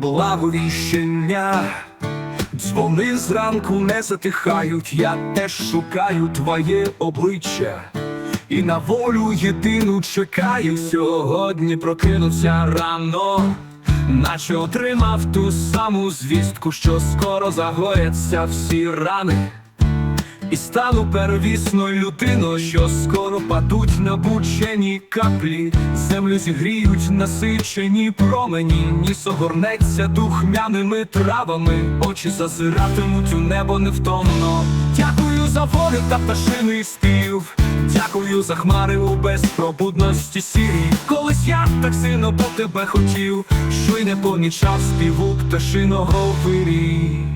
благовіщення. Дзвони зранку не затихають, я теж шукаю твоє обличчя. І на волю єдину чекаю сьогодні прокинуться рано, наче отримав ту саму звістку, що скоро загояться всі рани. І стану первісною людиною, що скоро падуть на бучені каплі, землю зігріють насичені промені, ніс огорнеться духмяними травами, очі зазиратимуть у небо невтомно. Дякую за волю та пташиний спів. Дякую за хмари у безпробудності сірі. Колись я так сильно по тебе хотів, що й не помічав співу пташиного вирі.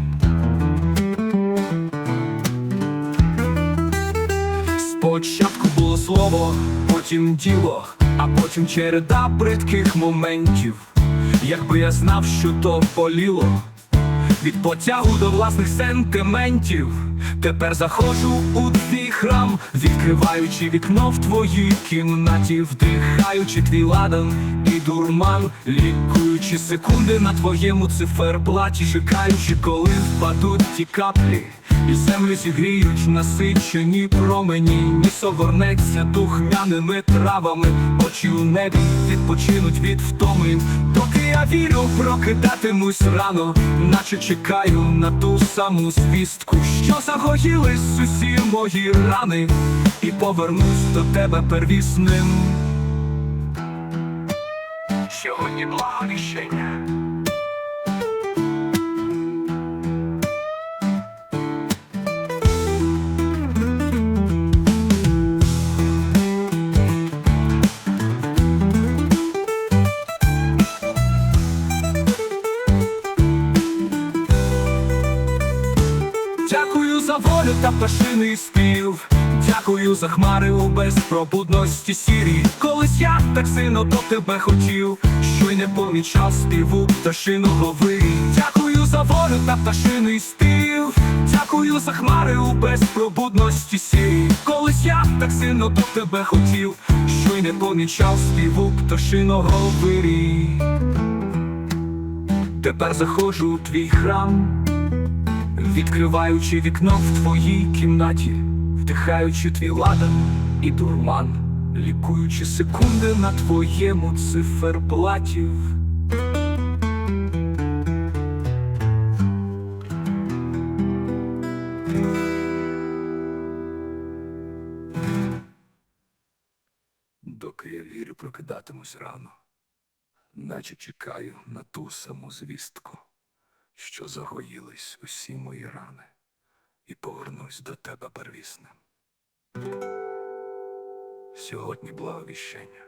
Спочатку було слово, потім діло, а потім череда бридких моментів. Якби я знав, що то боліло, від потягу до власних сентиментів. Тепер заходжу у твій храм, відкриваючи вікно в твоїй кімнаті, вдихаючи твій ладан і дурман, лікуючи секунди на твоєму циферблаті, чекаючи, коли впадуть ті каплі. І землю зігріють насичені промені, ніс огорнеться духмяними травами, очі у небі відпочинуть від втоми. Доки я вірю, прокидатимусь рано, наче чекаю на ту саму звістку, що загоїлись усі мої рани, і повернусь до тебе первісним. Сьогодні благовіщення. Дякую за волю та пташиний спів. Дякую за хмари у безпробудності сірі. Колись я так сильно до тебе хотів, що й не помічав співу пташиного вирі. Дякую за волю та пташиний спів. Дякую за хмари у безпробудності сірі. Колись я так сильно до тебе хотів, що й не помічав співу пташиного вирі. Тепер заходжу у твій храм. Відкриваючи вікно в твоїй кімнаті, вдихаючи твій ладан і дурман, лікуючи секунди на твоєму циферблаті. Доки я вірю, прокидатимусь рано, наче чекаю на ту саму звістку що загоїлись усі мої рани, і повернусь до тебе первісним. Сьогодні благовіщення.